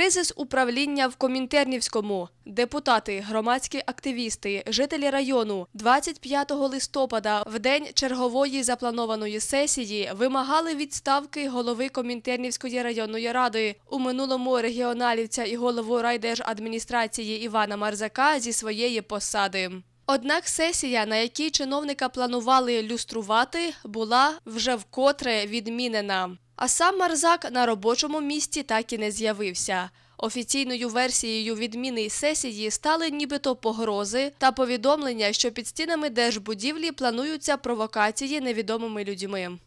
Кризис управління в Комінтернівському. Депутати, громадські активісти, жителі району 25 листопада, в день чергової запланованої сесії, вимагали відставки голови Комінтернівської районної ради. У минулому регіоналівця і голову райдержадміністрації Івана Марзака зі своєї посади. Однак сесія, на якій чиновника планували люструвати, була вже вкотре відмінена. А сам Марзак на робочому місці так і не з'явився. Офіційною версією відміни сесії стали нібито погрози та повідомлення, що під стінами держбудівлі плануються провокації невідомими людьми.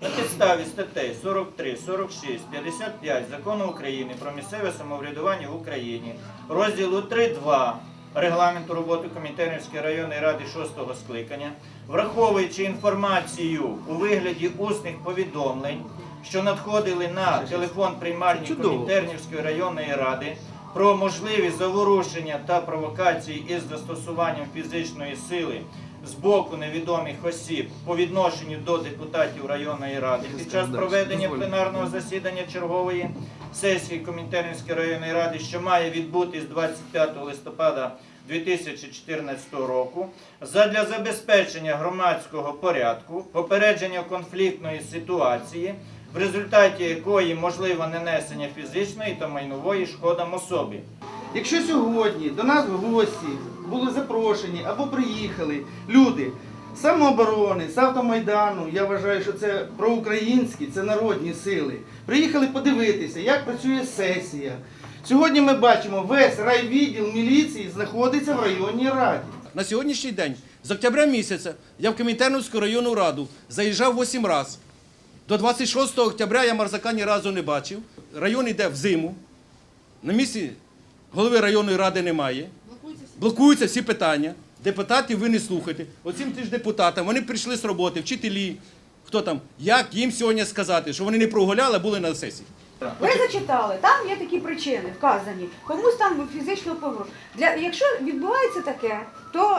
На підставі статей 43, 46, 55 Закону України про місцеве самоврядування в Україні, розділу 3.2 Регламенту роботи Комінтернівської районної ради 6-го скликання, враховуючи інформацію у вигляді усних повідомлень, що надходили на телефон приймальні Чудово. Комінтернівської районної ради про можливі заворушення та провокації із застосуванням фізичної сили з боку невідомих осіб по відношенню до депутатів районної ради. Під час проведення пленарного засідання чергової сесії Комінтернівської районної ради, що має відбутись 25 листопада 2014 року, задля забезпечення громадського порядку, попередження конфліктної ситуації, в результаті якої можливо нанесення фізичної та майнової шкодам особі. Якщо сьогодні до нас в гості були запрошені або приїхали люди самооборони, з автомайдану, я вважаю, що це проукраїнські, це народні сили. Приїхали подивитися, як працює сесія. Сьогодні ми бачимо, весь райвідділ міліції знаходиться в районній раді. На сьогоднішній день, з октября місяця, я в Комінтернівську районну раду заїжджав 8 разів. До 26 октября я Марзака ні разу не бачив. Район йде в зиму. На місці голови районної ради немає. Блокуються всі питання. Депутатів ви не слухаєте. Оцим ж депутатам вони прийшли з роботи, вчителі. Хто там? Як їм сьогодні сказати, що вони не прогуляли, а були на сесії? Ви зачитали, там є такі причини вказані. Комусь там фізично погроз. Для якщо відбувається таке, то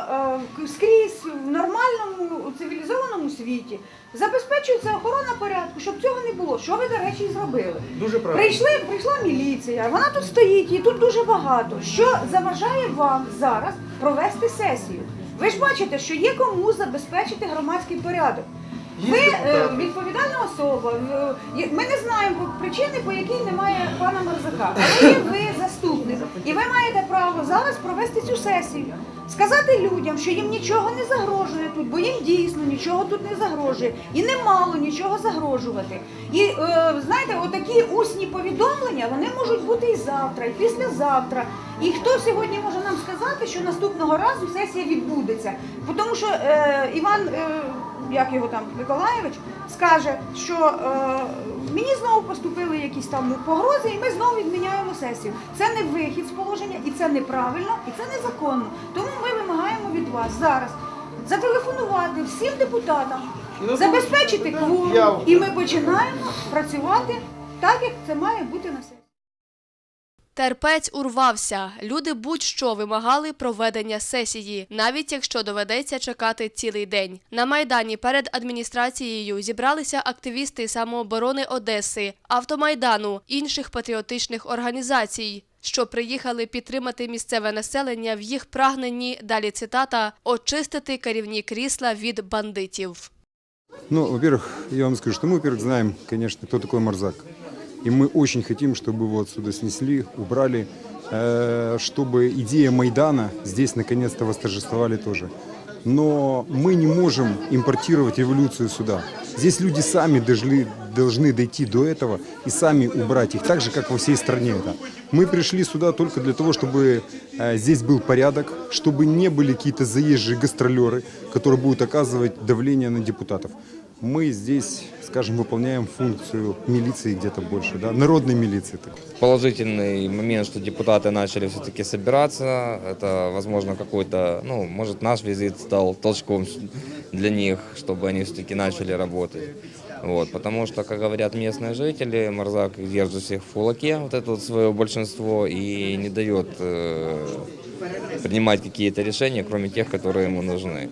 е, скрізь в нормальному цивілізованому світі забезпечується охорона порядку, щоб цього не було. Що ви, до речі, зробили? Дуже правильно. Прийшли, прийшла міліція, вона тут стоїть, її тут дуже багато. Що заважає вам зараз провести сесію? Ви ж бачите, що є кому забезпечити громадський порядок. Ви е, відповідальна особа. е, Ми не знаємо причини, по якій немає пана Марзака. Але є ви заступник, і ви маєте право зараз провести цю сесію. Сказати людям, що їм нічого не загрожує тут, бо їм дійсно нічого тут не загрожує, і не мало нічого загрожувати. І е, знаєте, отакі усні повідомлення вони можуть бути і завтра, і післязавтра. І хто сьогодні може нам сказати, що наступного разу сесія відбудеться? Бо Тому що е, Іван, е, як його там Миколаєвич, скаже, що е, мені знову поступили якісь там погрози, і ми знову відміняємо сесію. Це не вихід з положення, і це неправильно, і це незаконно. Тому ми вимагаємо від вас зараз зателефонувати всім депутатам, Ну, забезпечити да, кворум, і ми починаємо працювати так, як це має бути на сесії. Терпець урвався. Люди будь-що вимагали проведення сесії, навіть якщо доведеться чекати цілий день. На майдані перед адміністрацією зібралися активісти самооборони Одеси, автомайдану, інших патріотичних організацій. Що приїхали підтримати місцеве населення в їх прагненні, далі цитата, очистити керівні крісла від бандитів. Ну, во-первых, я вам скажу, что мы, во-первых, знаем, конечно, кто такой Марзак. И мы очень хотим, чтобы его отсюда снесли, убрали, э, чтобы идея Майдана здесь наконец-то восторжествовали тоже. Но мы не можем импортировать революцию сюда. Здесь люди сами должны, должны дойти до этого и сами убрать их, так же, как во всей стране это. Мы пришли сюда только для того, чтобы э, здесь был порядок, чтобы не были какие-то заезжие гастролеры, которые будут оказывать давление на депутатов. Мы здесь, скажем, выполняем функцию милиции где-то больше, да, народной милиции. так. Положительный момент, что депутаты начали все-таки собираться. Это, возможно, какой-то, ну, может, наш визит стал толчком для них, чтобы они все-таки начали работать. Вот, потому что, как говорят местные жители, Марзак держит всех в кулаке, вот это вот свое большинство, и не дает э, принимать какие-то решения, кроме тех, которые ему нужны.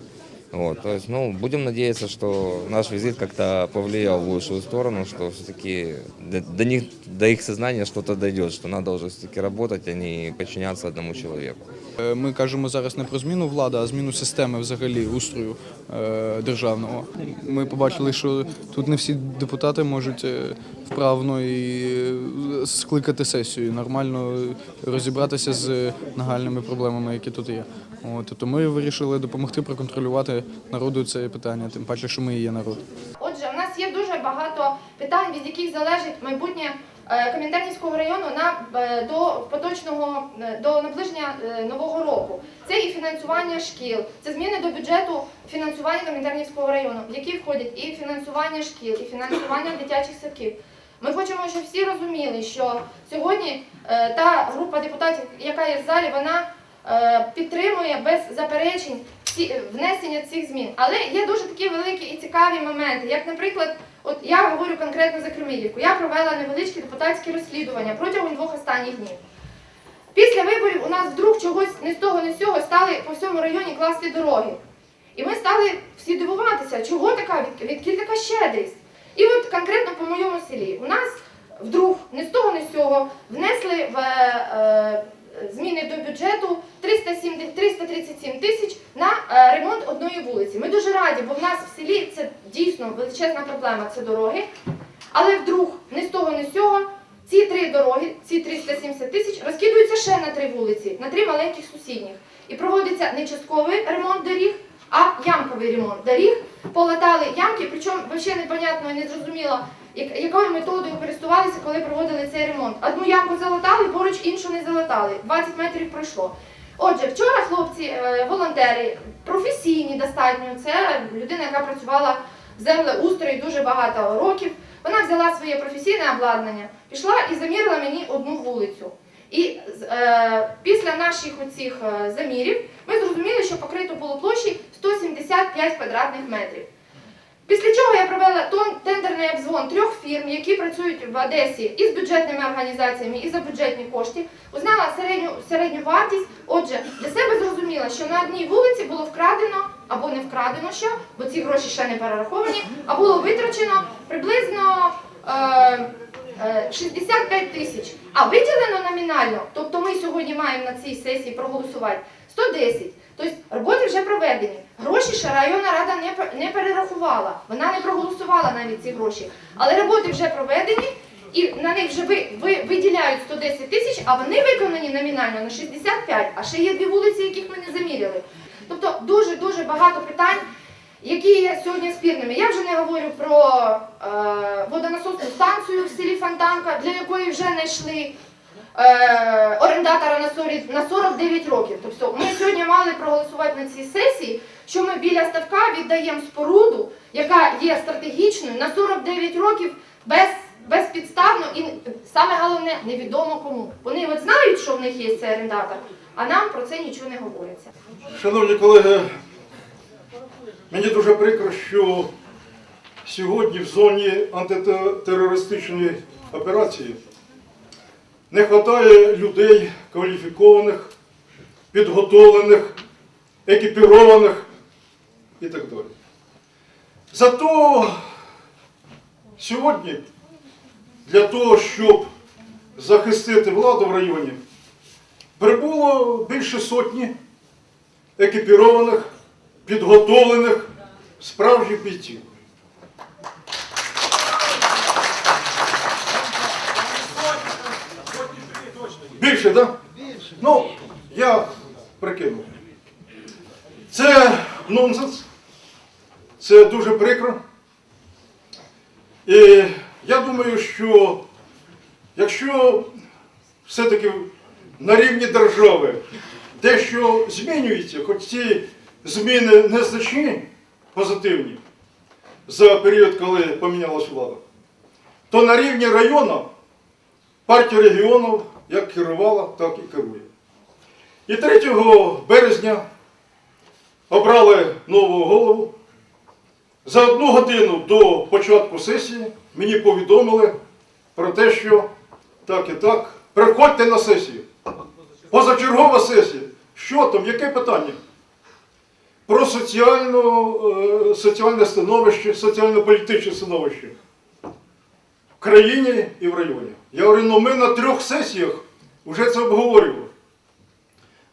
Вот, то есть, ну, будем надеяться, что наш визит как-то повлиял в лучшую сторону, что все-таки до, до них, до их сознания что-то дойдет, что надо уже все-таки работать, а не подчиняться одному человеку. Е, Ми кажемо зараз не про зміну влади, а зміну системи взагалі устрою е, державного. Ми побачили, що тут не всі депутати можуть е, вправно і скликати сесію, нормально розібратися з нагальними проблемами, які тут є. От, тобто ми вирішили допомогти проконтролювати народу це питання, тим паче, що ми і є народ. Отже, в нас є дуже багато питань, від яких залежить майбутнє е, району на е, до поточного е, до наближення нового року. Це і фінансування шкіл, це зміни до бюджету фінансування Комінтернівського району, в які входять і фінансування шкіл, і фінансування дитячих садків. Ми хочемо, щоб всі розуміли, що сьогодні та група депутатів, яка є в залі, вона підтримує без заперечень е, внесення цих змін. Але є дуже такі великі і цікаві моменти, як, наприклад, от я говорю конкретно за Кремлівку. Я провела невеличкі депутатські розслідування протягом двох останніх днів. Після виборів у нас вдруг чогось не з того, не з цього стали по всьому районі класти дороги. І ми стали всі дивуватися, чого така, від, відкіль така щедрість. І от конкретно по моєму селі у нас вдруг не з того, не з цього внесли в е, зміни до бюджету 307, 337 тисяч на е, ремонт одної вулиці. Ми дуже раді, бо в нас в селі це дійсно величезна проблема це дороги. Але вдруг не з того, не з цього ці три дороги, ці 370 тисяч розкидуються ще на три вулиці, на три маленьких сусідніх. І проводиться не частковий ремонт доріг, а ямковий ремонт доріг. Полатали ямки, причому взагалі непонятно і не зрозуміло, як- якою методою користувалися, коли проводили цей ремонт. Одну ямку залатали, поруч іншу не залатали. 20 метрів пройшло. Отже, вчора хлопці, е, волонтери, професійні достатньо, це людина, яка працювала в землеустрої дуже багато років. Вона взяла своє професійне обладнання, пішла і замірила мені одну вулицю. І е, після наших оцих е, замірів ми зрозуміли, що покрито було площі 175 квадратних метрів. Після чого я провела тендерний обзвон трьох фірм, які працюють в Одесі із бюджетними організаціями і за бюджетні кошти. Узнала середню, середню вартість. Отже, для себе зрозуміла, що на одній вулиці було вкрадено або не вкрадено ще, бо ці гроші ще не перераховані, а було витрачено приблизно е, е, 65 тисяч. А виділено номінально, тобто ми сьогодні маємо на цій сесії проголосувати 110. Тобто роботи вже проведені. Гроші ще районна рада не, перерахувала. Вона не проголосувала навіть ці гроші. Але роботи вже проведені, і на них вже ви, ви, виділяють 110 тисяч, а вони виконані номінально на 65, а ще є дві вулиці, яких ми не заміряли. Тобто дуже-дуже багато питань, які є сьогодні спірними. Я вже не говорю про е, водонасосну станцію в селі Фонтанка, для якої вже знайшли е, орендатора на 40, на 49 років. Тобто ми сьогодні мали проголосувати на цій сесії, що ми біля ставка віддаємо споруду, яка є стратегічною на 49 років без, безпідставно і саме головне невідомо кому. Вони от знають, що в них є цей орендатор, а нам про це нічого не говориться. Шановні колеги, мені дуже прикро, що сьогодні в зоні антитерористичної операції не вистачає людей кваліфікованих, підготовлених, екіпірованих і так далі. Зато сьогодні для того, щоб захистити владу в районі, прибуло більше сотні екіпірованих, підготовлених справжніх бійців. Більше, так? Да? Ну, я прикинув. Це нонсенс. Це дуже прикро. І я думаю, що якщо все-таки на рівні держави дещо змінюється, хоч ці зміни незначні, позитивні, за період, коли помінялась влада, то на рівні району партія регіонів як керувала, так і керує. І 3 березня обрали нову голову. За одну годину до початку сесії мені повідомили про те, що так і так, приходьте на сесію. Позачергова сесія. Що там, яке питання? про соціальну, е, соціальне становище, соціально-політичне становище в країні і в районі. Я говорю, ну ми на трьох сесіях вже це обговорювали.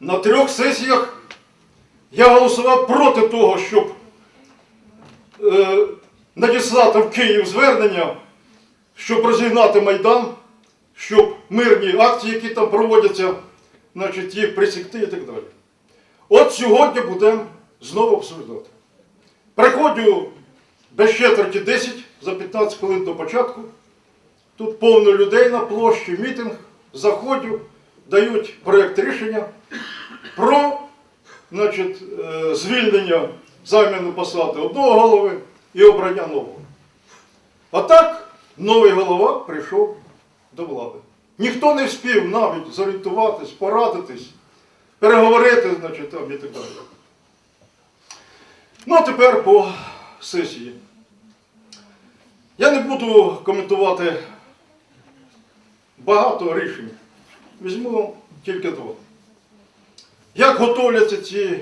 На трьох сесіях я голосував проти того, щоб надіслати в Київ звернення, щоб розігнати Майдан, щоб мирні акції, які там проводяться, значить, їх присікти і так далі. От сьогодні будемо знову обсуждати. Приходжу без четверті 10 за 15 хвилин до початку. Тут повно людей на площі, мітинг, заходжу, дають проєкт рішення про значить, е, звільнення заміну посади одного голови і обрання нового. А так новий голова прийшов до влади. Ніхто не встиг навіть зорієнтуватись, порадитись, переговорити, значить, там і так далі. Ну, а тепер по сесії. Я не буду коментувати багато рішень. Візьму тільки два. Як готовляться ці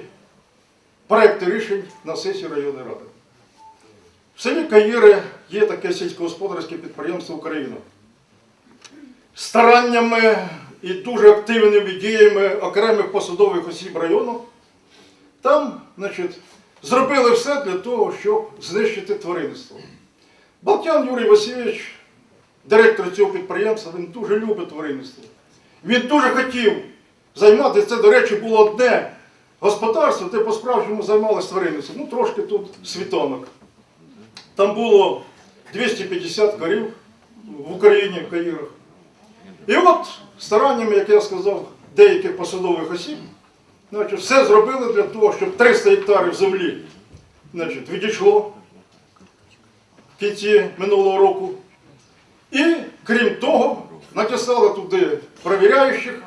проекти рішень на сесії районної ради? В селі Каїри є таке сільськогосподарське підприємство Україна. Стараннями і дуже активними діями окремих посадових осіб району там значить, зробили все для того, щоб знищити тваринництво. Балтян Юрій Васильович, директор цього підприємства, він дуже любить тваринництво. Він дуже хотів займатися, це, до речі, було одне господарство, де по-справжньому займалося тваринництвом. Ну, трошки тут світонок. Там було 250 корів в Україні, в Каїрах. І от стараннями, як я сказав, деяких посадових осіб, значить, все зробили для того, щоб 300 гектарів землі значить, відійшло в кінці минулого року. І крім того, натисали туди провіряючих,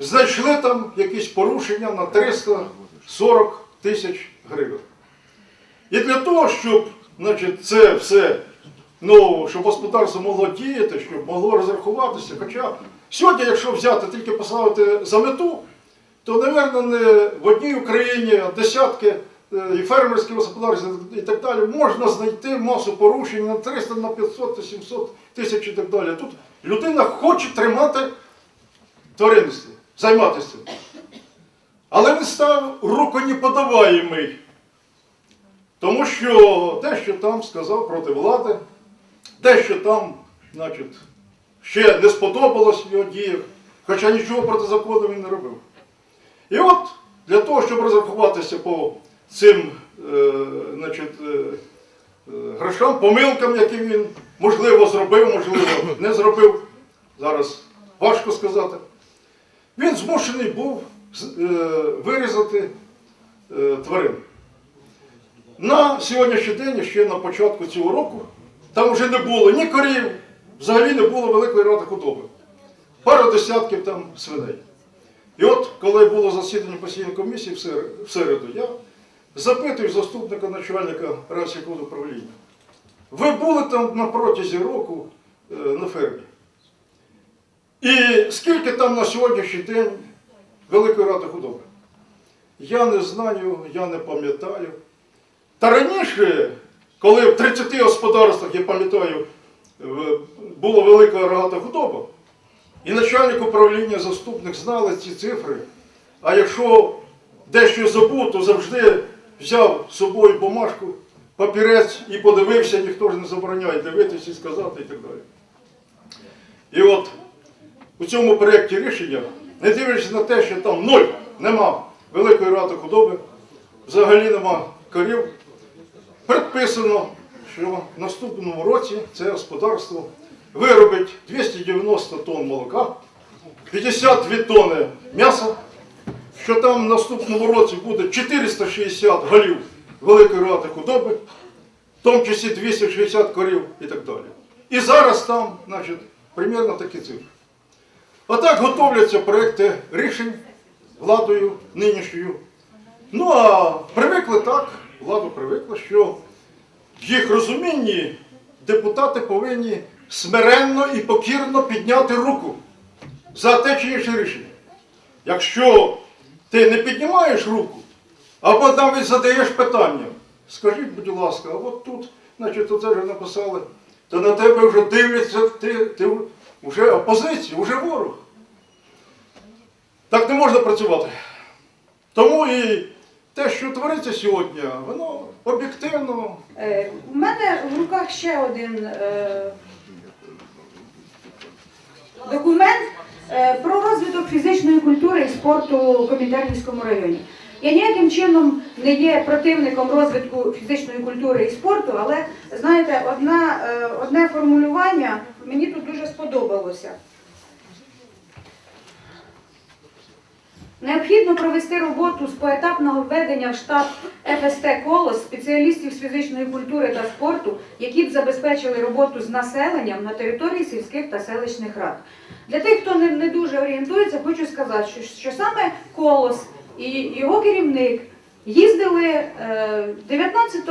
знайшли там якісь порушення на 340 тисяч гривень. І для того, щоб значить, це все ну, щоб господарство могло діяти, щоб могло розрахуватися. Хоча сьогодні, якщо взяти тільки поставити за мету, то, мабуть, не в одній Україні а десятки е, і фермерських господарств і так далі можна знайти масу порушень на 300, на 500, на 700 тисяч і так далі. Тут людина хоче тримати тваринництво, займатися. Але він став руконеподаваємий. Тому що те, що там сказав проти влади, те, що там, значить, ще не сподобалось його діях, хоча нічого проти закону він не робив. І от для того, щоб розрахуватися по цим е, значить, е, е, грошам, помилкам, які він можливо зробив, можливо, не зробив, зараз важко сказати, він змушений був е, вирізати е, тварин. На сьогоднішній день, ще на початку цього року, там вже не було ні корів, взагалі не було великої ради худоби. Пару десятків там свиней. І от, коли було засідання постійної комісії в середу, я запитую заступника начальника управління. Ви були там на протязі року е, на фермі? І скільки там на сьогоднішній день Великої ради худоби? Я не знаю, я не пам'ятаю. Та раніше, коли в 30 господарствах, я пам'ятаю, була велика рогата худоба, і начальник управління, заступник знали ці цифри. А якщо дещо забув, то завжди взяв з собою бумажку, папірець і подивився, ніхто ж не забороняє дивитися і сказати і так далі. І от у цьому проєкті рішення, не дивлячись на те, що там ноль, нема великої ради худоби, взагалі нема корів, предписано, що в наступному році це господарство виробить 290 тонн молока, 52 тонни м'яса, що там в наступному році буде 460 голів великої ради худоби, в тому числі 260 корів і так далі. І зараз там, значить, примерно такі цифри. Отак готовляться проекти рішень владою нинішньою. Ну а привикли так, влада привикла, що в їх розумінні депутати повинні смиренно і покірно підняти руку за те чи інше рішення. Якщо ти не піднімаєш руку, Або навіть задаєш питання. Скажіть, будь ласка, а от тут, значить, оце вже написали, то на тебе вже дивляться, ти, ти вже опозиція, вже ворог. Так не можна працювати. Тому і те, що твориться сьогодні, воно об'єктивно. Е, У мене в руках ще один е, документ е, про розвиток фізичної культури і спорту у Комінтернівському районі. Я ніяким чином не є противником розвитку фізичної культури і спорту, але знаєте, одна, е, одне формулювання мені тут дуже сподобалося. Необхідно провести роботу з поетапного введення в штат ФСТ «Колос» спеціалістів з фізичної культури та спорту, які б забезпечили роботу з населенням на території сільських та селищних рад. Для тих, хто не, дуже орієнтується, хочу сказати, що саме «Колос» і його керівник їздили е, 19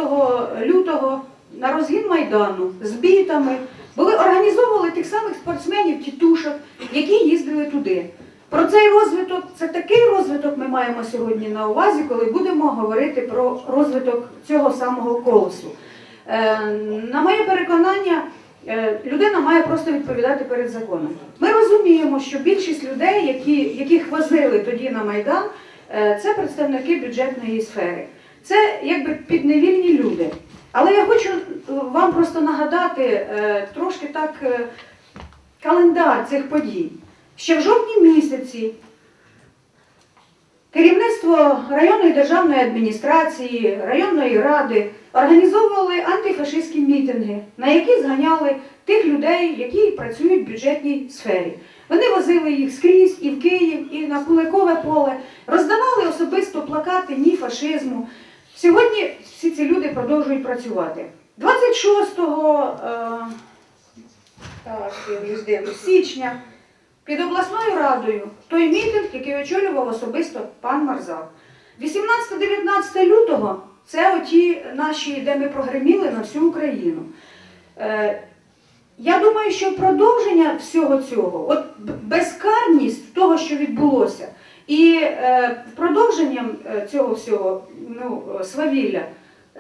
лютого на розгін Майдану з бітами, були організовували тих самих спортсменів, тітушок, які їздили туди. Про цей розвиток, це такий розвиток ми маємо сьогодні на увазі, коли будемо говорити про розвиток цього самого колосу. Е, на моє переконання, е, людина має просто відповідати перед законом. Ми розуміємо, що більшість людей, які, яких возили тоді на Майдан, е, це представники бюджетної сфери. Це якби підневільні люди. Але я хочу е, вам просто нагадати е, трошки так е, календар цих подій. Ще в жовтні місяці керівництво районної державної адміністрації, районної ради організовували антифашистські мітинги, на які зганяли тих людей, які працюють в бюджетній сфері. Вони возили їх скрізь і в Київ, і на Куликове поле, роздавали особисто плакати ні фашизму. Сьогодні всі ці люди продовжують працювати. 26 е, січня під обласною радою той мітинг, який очолював особисто пан Марзак. 18-19 лютого це оті наші, де ми прогреміли на всю Україну. Е, я думаю, що продовження всього цього, от безкарність того, що відбулося, і е, продовженням е, цього всього ну, свавілля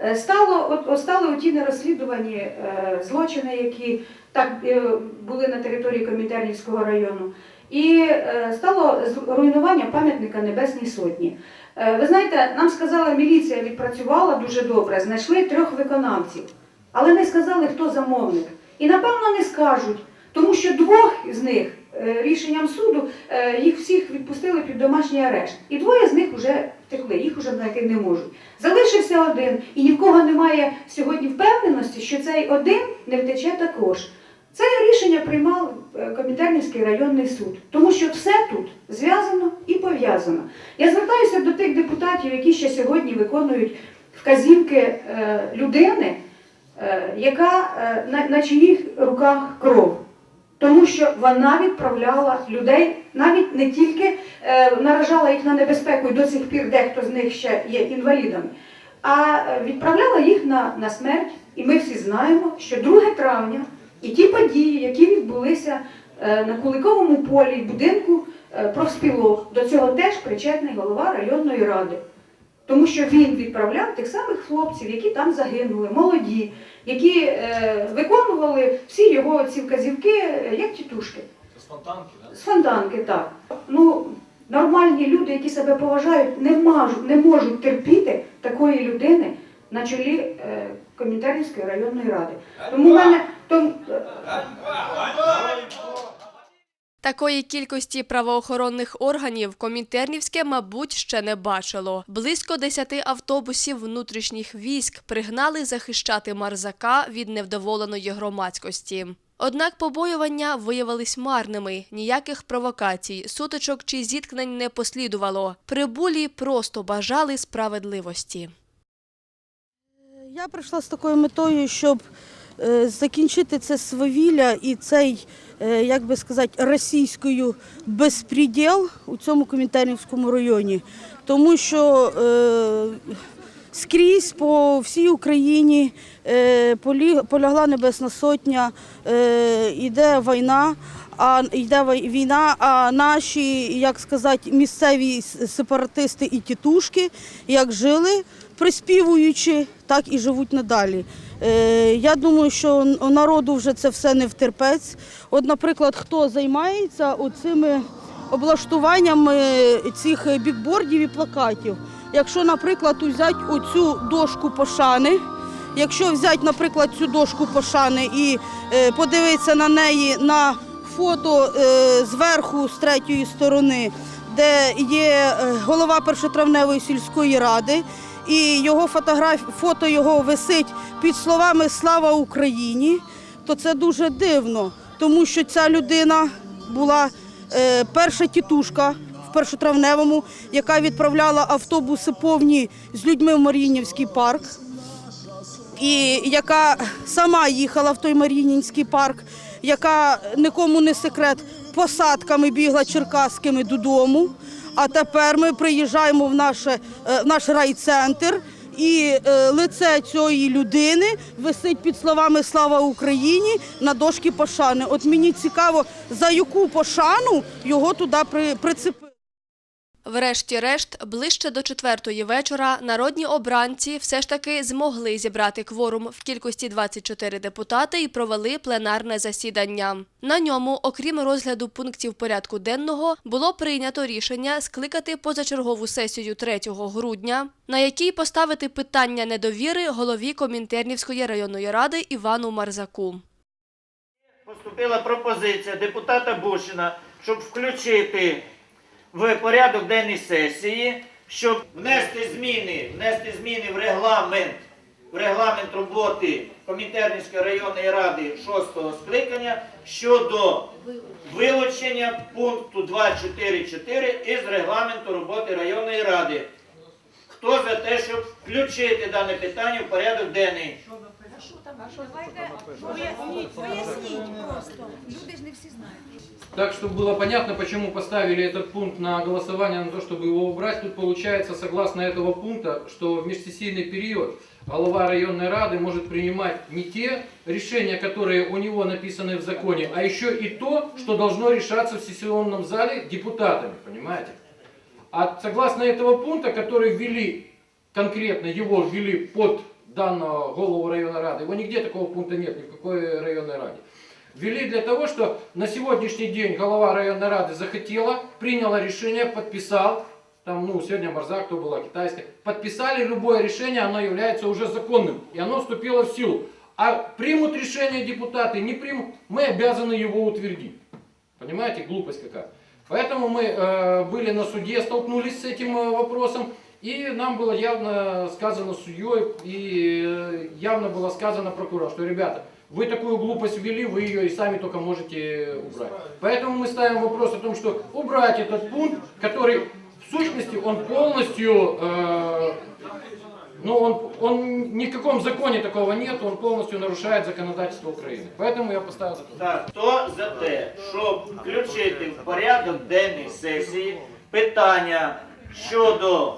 е, стало, от, стали оті нерозслідувані е, злочини, які так е, були на території Комінтернівського району. І е, стало руйнування пам'ятника Небесній Сотні. Е, ви знаєте, нам сказали, міліція відпрацювала дуже добре, знайшли трьох виконавців, але не сказали, хто замовник. І напевно не скажуть, тому що двох з них е, рішенням суду е, їх всіх відпустили під домашній арешт. І двоє з них вже втекли, їх вже знайти не можуть. Залишився один, і ні в кого немає сьогодні впевненості, що цей один не втече також. Це рішення приймав е, районний суд, тому що все тут зв'язано і пов'язано. Я звертаюся до тих депутатів, які ще сьогодні виконують вказівки людини, яка е, на, на чиїх руках кров. Тому що вона відправляла людей, навіть не тільки е, наражала їх на небезпеку, і до сих пір дехто з них ще є інвалідами, а е, відправляла їх на, на смерть. І ми всі знаємо, що 2 травня і ті події, які відбулися е, на Куликовому полі, будинку е, профспілок, до цього теж причетний голова районної ради. Тому що він відправляв тих самих хлопців, які там загинули, молоді, які е, виконували всі його ці вказівки, е, як тітушки. З фонтанки, так? З фонтанки, так. Ну, нормальні люди, які себе поважають, не, можуть, не можуть терпіти такої людини на чолі е, Комінтернівської районної ради. Тому в мене тому, Такої кількості правоохоронних органів Комінтернівське, мабуть, ще не бачило. Близько десяти автобусів внутрішніх військ пригнали захищати Марзака від невдоволеної громадськості. Однак побоювання виявились марними, ніяких провокацій, сутичок чи зіткнень не послідувало. Прибулі просто бажали справедливості. Я прийшла з такою метою, щоб закінчити це свавілля і цей, е, як би сказати, російською безпреділ у цьому Комінтернівському районі. Тому що е, скрізь по всій Україні е, полягла Небесна Сотня, е, йде війна. А йде війна, а наші, як сказати, місцеві сепаратисти і тітушки, як жили, приспівуючи, так і живуть надалі. Е, Я думаю, що народу вже це все не втерпець. От, наприклад, хто займається оцими облаштуваннями цих бікбордів і плакатів. Якщо, наприклад, взяти оцю дошку пошани, якщо взяти, наприклад, цю дошку пошани і е, подивитися на неї на фото е, зверху, з третьої сторони, де є голова першотравневої сільської ради, і його фотограф... фото його висить під словами Слава Україні, то це дуже дивно, тому що ця людина була е, перша тітушка в першотравневому, яка відправляла автобуси повні з людьми в Мар'їнівський парк і яка сама їхала в той Мар'їнінський парк, яка нікому не секрет посадками бігла черкаськими додому. А тепер ми приїжджаємо в, наше, е, в наш райцентр. І е, лице цієї людини висить під словами Слава Україні на дошки пошани. От мені цікаво, за яку пошану його туди при, прицепили. Врешті-решт, ближче до четвертої вечора народні обранці все ж таки змогли зібрати кворум в кількості 24 депутати і провели пленарне засідання. На ньому, окрім розгляду пунктів порядку денного, було прийнято рішення скликати позачергову сесію 3 грудня, на якій поставити питання недовіри голові Комінтернівської районної ради Івану Марзаку. Поступила пропозиція депутата Бушина, щоб включити в порядок денний сесії, щоб внести зміни, внести зміни в регламент, в регламент роботи Комінтернівської районної ради 6 скликання щодо вилучення пункту 2.4.4 із регламенту роботи районної ради. Хто за те, щоб включити дане питання в порядок денний? Поясніть, поясніть просто. Люди ж не всі знають. Так, чтобы было понятно, почему поставили этот пункт на голосование, на то, чтобы его убрать, тут получается, согласно этого пункта, что в межсессийный период голова районной рады может принимать не те решения, которые у него написаны в законе, а еще и то, что должно решаться в сессионном зале депутатами, понимаете? А согласно этого пункта, который ввели, конкретно его ввели под данного голову районной рады, его нигде такого пункта нет, ни в какой районной раде. Ввели для того, что на сегодняшний день глава районной рады захотела, приняла решение, подписал, там, ну, сегодня Марзак, кто была китайская, подписали любое решение, оно является уже законным, и оно вступило в силу. А примут решение депутаты, не примут, мы обязаны его утвердить. Понимаете, глупость какая. Поэтому мы э, были на суде, столкнулись с этим э, вопросом, и нам было явно сказано судьей, и э, явно было сказано прокурору, что, ребята, вы такую глупость ввели, вы ее и сами только можете убрать. Поэтому мы ставим вопрос о том, что убрать этот пункт, который в сущности он полностью, э, ну он, он ни в каком законе такого нет, он полностью нарушает законодательство Украины. Поэтому я поставил этот вопрос. Так, хто за те, щоб включити в порядок денний сесії питання щодо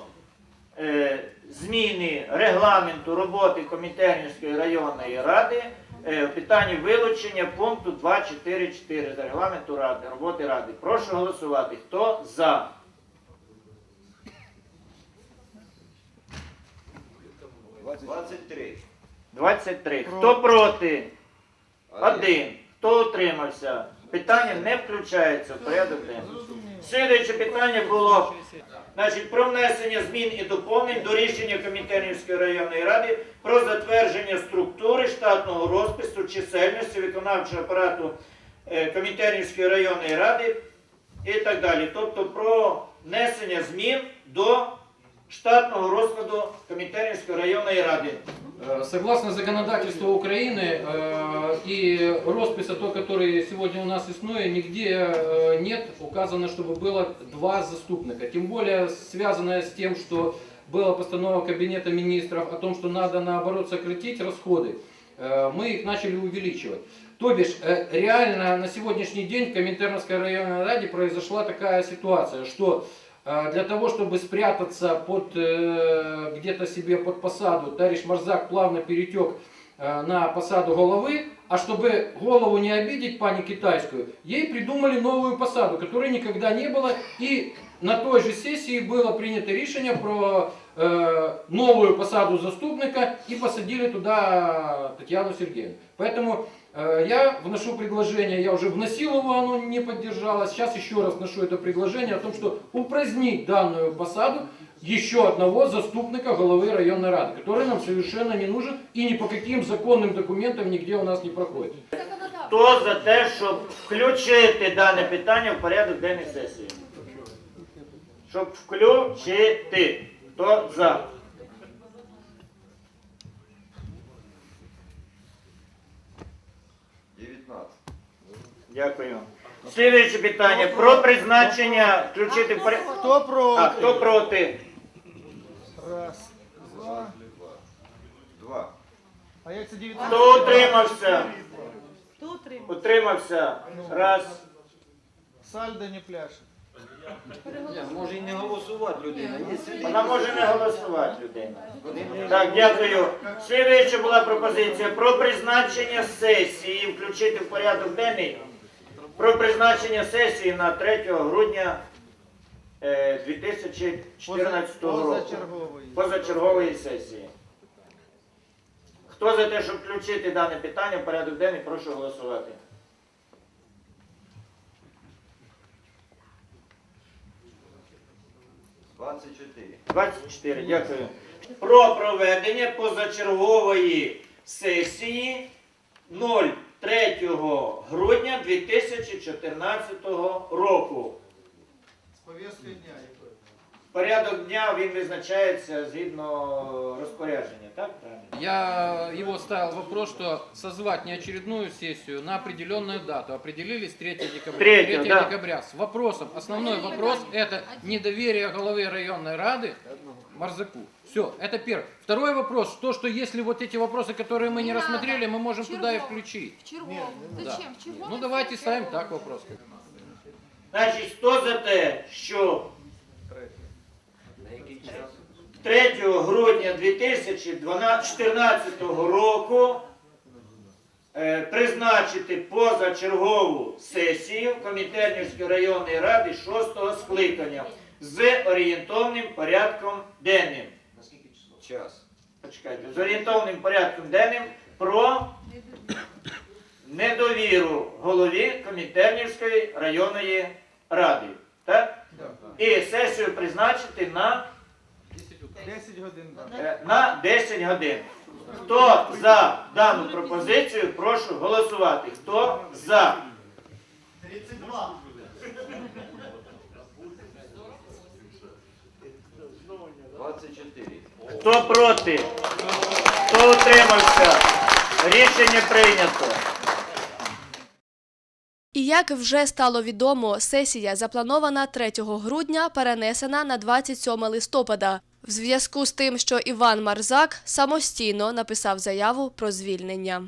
е, зміни регламенту роботи Комінтернівської районної ради, е, в питанні вилучення пункту 2.4.4 з регламенту ради, роботи ради. Прошу голосувати. Хто за? Двадцять три. 23. Хто проти? Один. Хто утримався? Питання не включається в порядок денний. Слідуюче питання було значить, про внесення змін і доповнень до рішення Комінтернівської районної ради про затвердження структури штатного розпису чисельності виконавчого апарату е, Комінтернівської районної ради і так далі. Тобто про внесення змін до штатного розкладу Комінтернівської районної ради. Э, Согласно законодательству Украины э, и росписа, то, который сегодня у нас иснует, нигде э, нет указано, чтобы было два заступника. Тем более связанное с тем, что была постанова Кабинета министров о том, что надо наоборот сократить расходы, э, мы их начали увеличивать. То бишь, э, реально на сегодняшний день в Коминтерновской районной раде произошла такая ситуация, что э, для того, чтобы спрятаться под, э, где-то себе под посаду, товарищ Марзак плавно перетек э, на посаду головы, а чтобы голову не обидеть, пани китайскую, ей придумали новую посаду, которой никогда не было, и на той же сессии было принято решение про э, новую посаду заступника и посадили туда Татьяну Сергеевну. Поэтому э, я вношу предложение, я уже вносил его, оно не поддержалось, сейчас еще раз вношу это предложение о том, что упразднить данную посаду еще одного заступника головы районной рады, который нам совершенно не нужен и ни по каким законным документам нигде у нас не проходит. Хто за те, щоб включити дане питання в порядок денний сесії? Щоб включити. Хто за? Дякую. Слідуюче питання про призначення включити в порядок. Хто проти? А хто проти? Раз, два. А як це 19? Хто утримався? Хто отримав? Утримався. Раз. Сальдо не пляше. Голосувати людина. Вона може не голосувати людина. Так, дякую. Слідуюча була пропозиція про призначення сесії, включити в порядок денний. Про призначення сесії на 3 грудня е, 2014 року. Позачерговий. Позачергової сесії. Хто за те, щоб включити дане питання в порядок денний, прошу голосувати. Двадцять чотири. 24, дякую. Про проведення позачергової сесії 03 грудня 2014 року. З повістки дня? Порядок дня він визначається згідно розпорядження, так? Правильно? Я его ставил вопрос, что созвать неочередную сессию на определенную дату. Определились 3 декабря. 3, 3 да. декабря. С вопросом, основной вопрос это недоверие головы районной рады Марзаку. Все, это первый. Второй вопрос, то, что если вот эти вопросы, которые мы не рассмотрели, мы можем туда и включить. Чергово. Да. Зачем? Чергово? Ну давайте ставим так вопрос. Значить, хто за те, що 3 грудня 2014 року е, призначити позачергову сесію Комітетівської районної ради 6 скликання з орієнтовним порядком денним. Час. Почекайте, з орієнтовним порядком денним про недовіру голові Комітетівської районної ради. Так? І сесію призначити на 10 годин. Е, на 10 годин. Хто за дану пропозицію, прошу голосувати. Хто за? 32. Двадцять чотири. Хто проти? Хто утримався? Рішення прийнято. І як вже стало відомо, сесія, запланована 3 грудня, перенесена на 27 листопада. В зв'язку з тим, що Іван Марзак самостійно написав заяву про звільнення.